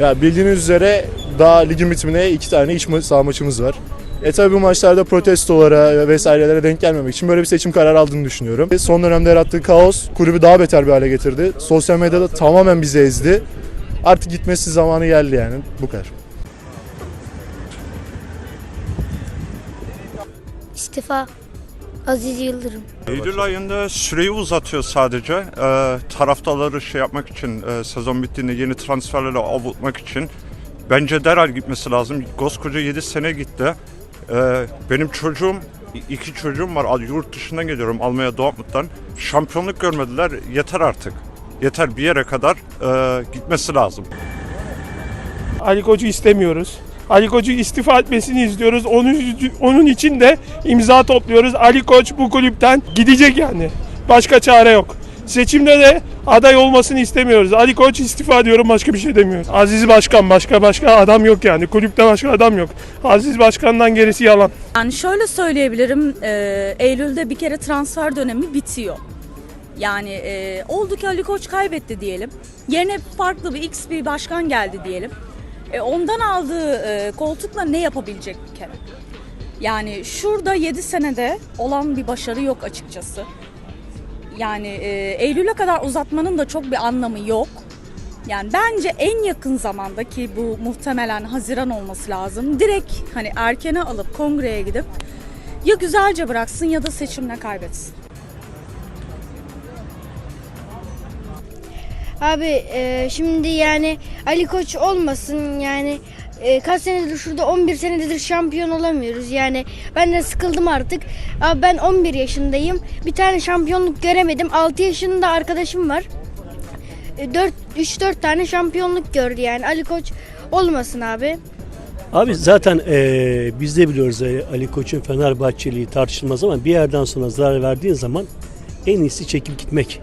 Ya bildiğiniz üzere daha ligin bitimine iki tane iç saha maçımız var. E tabi bu maçlarda protestolara vesairelere denk gelmemek için böyle bir seçim kararı aldığını düşünüyorum. Ve Son dönemde yarattığı kaos kulübü daha beter bir hale getirdi. Sosyal medyada tamamen bizi ezdi. Artık gitmesi zamanı geldi yani. Bu kadar. İstifa Aziz Yıldırım. Eylül ayında süreyi uzatıyor sadece. Ee, taraftarları şey yapmak için, e, sezon bittiğinde yeni transferleri avutmak için. Bence derhal gitmesi lazım. Koskoca 7 sene gitti. Ee, benim çocuğum, iki çocuğum var. Yurt dışından geliyorum Almanya Dortmund'dan. Şampiyonluk görmediler. Yeter artık. Yeter bir yere kadar e, gitmesi lazım. Ali Koç'u istemiyoruz. Ali Koç'u istifa etmesini istiyoruz. Onun, onun için de imza topluyoruz. Ali Koç bu kulüpten gidecek yani. Başka çare yok. Seçimde de aday olmasını istemiyoruz. Ali Koç istifa diyorum başka bir şey demiyoruz. Aziz Başkan başka başka adam yok yani. Kulüpte başka adam yok. Aziz Başkan'dan gerisi yalan. Yani şöyle söyleyebilirim, e, Eylül'de bir kere transfer dönemi bitiyor. Yani e, oldu ki Ali Koç kaybetti diyelim. Yerine farklı bir X bir başkan geldi diyelim. E, ondan aldığı e, koltukla ne yapabilecek bir kere? Yani şurada 7 senede olan bir başarı yok açıkçası. Yani e, Eylül'e kadar uzatmanın da çok bir anlamı yok. Yani bence en yakın zamanda ki bu muhtemelen Haziran olması lazım. Direkt hani erkene alıp kongreye gidip ya güzelce bıraksın ya da seçimle kaybetsin. Abi e, şimdi yani Ali Koç olmasın yani e, kaç senedir şurada 11 senedir şampiyon olamıyoruz yani ben de sıkıldım artık. Abi ben 11 yaşındayım bir tane şampiyonluk göremedim 6 yaşında arkadaşım var. 4 3-4 tane şampiyonluk gördü yani Ali Koç olmasın abi. Abi zaten eee biz de biliyoruz eee, Ali Koç'un Fenerbahçeliği tartışılmaz ama bir yerden sonra zarar verdiğin zaman en iyisi çekip gitmek.